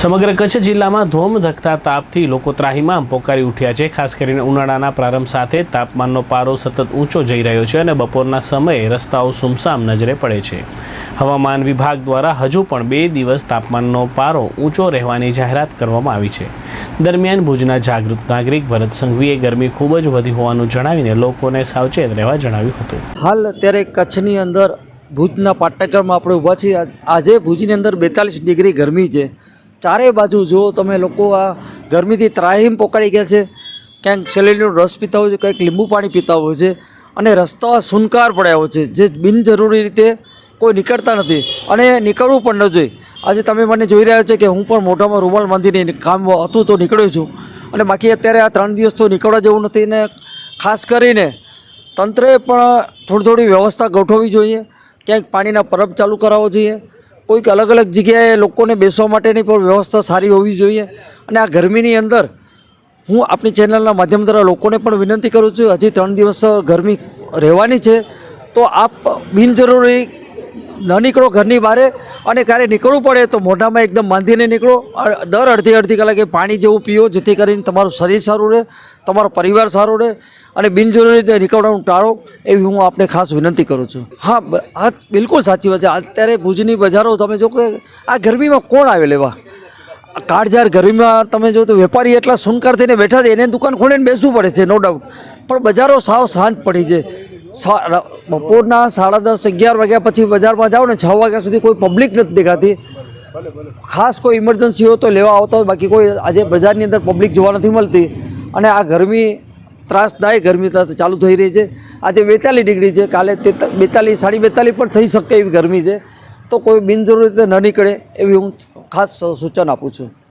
સમગ્ર કચ્છ જિલ્લામાં ધોમ ધકતા તાપથી લોકો ત્રાહીમામ પોકારી ઉઠ્યા છે. ખાસ કરીને ઉનાળાના પ્રારંભ સાથે તાપમાનનો પારો સતત ઊંચો જઈ રહ્યો છે અને બપોરના સમયે રસ્તાઓ સુમસામ નજરે પડે છે. હવામાન વિભાગ દ્વારા હજુ પણ બે દિવસ તાપમાનનો પારો ઊંચો રહેવાની જાહેરાત કરવામાં આવી છે. દરમિયાન ભુજના જાગૃત નાગરિક ભરત સંઘવીએ ગરમી ખૂબ જ વધી હોવાનું જણાવીને લોકોને સાવચેત રહેવા જણાવ્યું હતું. હાલ અત્યારે કચ્છની અંદર ભુજના પાટનગરમાં આપણે ઊભા છીએ. આજે ભુજની અંદર બેતાલીસ ડિગ્રી ગરમી છે. ચારે બાજુ જો તમે લોકો આ ગરમીથી ત્રાહીમ પોકાળી ગયા છે, ક્યાંક શેરડીનો રસ પીતા હોય છે કંઈક લીંબુ પાણી પીતા હોય છે અને રસ્તા સુનકાર પડ્યા હોય છે, જે બિનજરૂરી રીતે કોઈ નીકળતા નથી અને નીકળવું પણ ન જોઈએ. આજે તમે મને જોઈ રહ્યા છો કે હું પણ મોઢામાં રૂમાલ બાંધીને કામ હતું તો નીકળ્યો છું અને બાકી અત્યારે આ ત્રણ દિવસ તો નીકળવા જેવું નથી ને ખાસ કરીને તંત્રએ પણ થોડી થોડી વ્યવસ્થા ગોઠવવી જોઈએ, ક્યાંક પાણીના પરબ ચાલુ કરાવવો જોઈએ કોઈક અલગ અલગ જગ્યાએ લોકોને બેસવા માટેની પણ વ્યવસ્થા સારી હોવી જોઈએ. અને આ ગરમીની અંદર હું આપણી ચેનલના માધ્યમ દ્વારા લોકોને પણ વિનંતી કરું છું, હજી ત્રણ દિવસ ગરમી રહેવાની છે, તો આપ બિનજરૂરી ન નીકળો ઘરની બહાર અને ક્યારે નીકળવું પડે તો મોઢામાં એકદમ બાંધીને નીકળો. દર અડધી અડધી કલાકે પાણી જેવું પીઓ, જેથી કરીને તમારું શરીર સારું રહે, તમારો પરિવાર સારો રહે અને બિનજરૂરી રીતે નીકળવાનું ટાળો એવી હું આપને ખાસ વિનંતી કરું છું. હા હા બિલકુલ સાચી વાત છે. અત્યારે ભુજની બજારો તમે જો કે આ ગરમીમાં કોણ આવે લેવા કાળઝાર ગરમીમાં તમે જો તો વેપારી એટલા સુનકાર થઈને બેઠા છે, એને દુકાન ખોલીને બેસવું પડે છે નો ડાઉટ પણ બજારો સાવ શાંત પડી છે. બપોરના સાડા દસ, અગિયાર વાગ્યા પછી બજારમાં જાઓ ને છ વાગ્યા સુધી કોઈ પબ્લિક નથી દેખાતી. ખાસ કોઈ ઇમરજન્સી હોય તો લેવા આવતા હોય, બાકી કોઈ આજે બજારની અંદર પબ્લિક જોવા નથી મળતી. અને આ ગરમી ત્રાસદાયક ગરમી ચાલુ થઈ રહી છે. આજે બેતાલીસ ડિગ્રી છે, કાલે બેતાલીસ, સાડી બેતાલીસ પણ થઈ શકે એવી ગરમી છે. તો કોઈ બિનજરૂરી રીતે ન નીકળે એવી હું ખાસ સૂચન આપું છું.